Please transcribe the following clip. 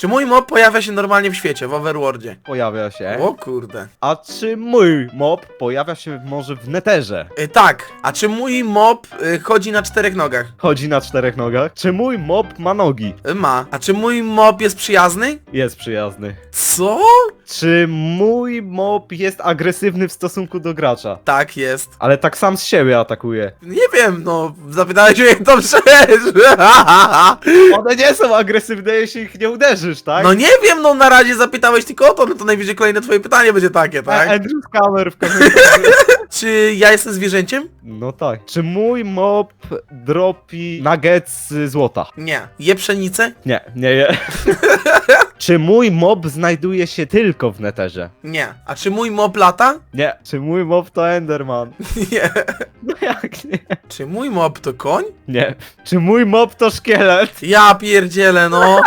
Czy mój mob pojawia się normalnie w świecie, w Overworldzie? Pojawia się. O kurde. A czy mój mob pojawia się może w neterze? Y, tak, a czy mój mob y, chodzi na czterech nogach? Chodzi na czterech nogach? Czy mój mob ma nogi? Y, ma. A czy mój mob jest przyjazny? Jest przyjazny. Co? Czy mój mob jest agresywny w stosunku do gracza? Tak jest. Ale tak sam z siebie atakuje. Nie wiem, no, zapytałeś mnie to przecież. One nie są agresywne, jeśli ich nie uderzysz, tak? No nie wiem, no na razie zapytałeś tylko o to, no to najwyżej kolejne twoje pytanie będzie takie, tak? Andrew Scammer w. Czy ja jestem zwierzęciem? No tak. Czy mój mob dropi nuggets z złota? Nie. Je pszenicę? Nie, nie je. Czy mój mob znajduje się tylko w neterze? Nie. A czy mój mob lata? Nie. Czy mój mob to Enderman? Nie. No jak nie? Czy mój mob to koń? Nie. Czy mój mob to szkielet? Ja pierdzielę, no.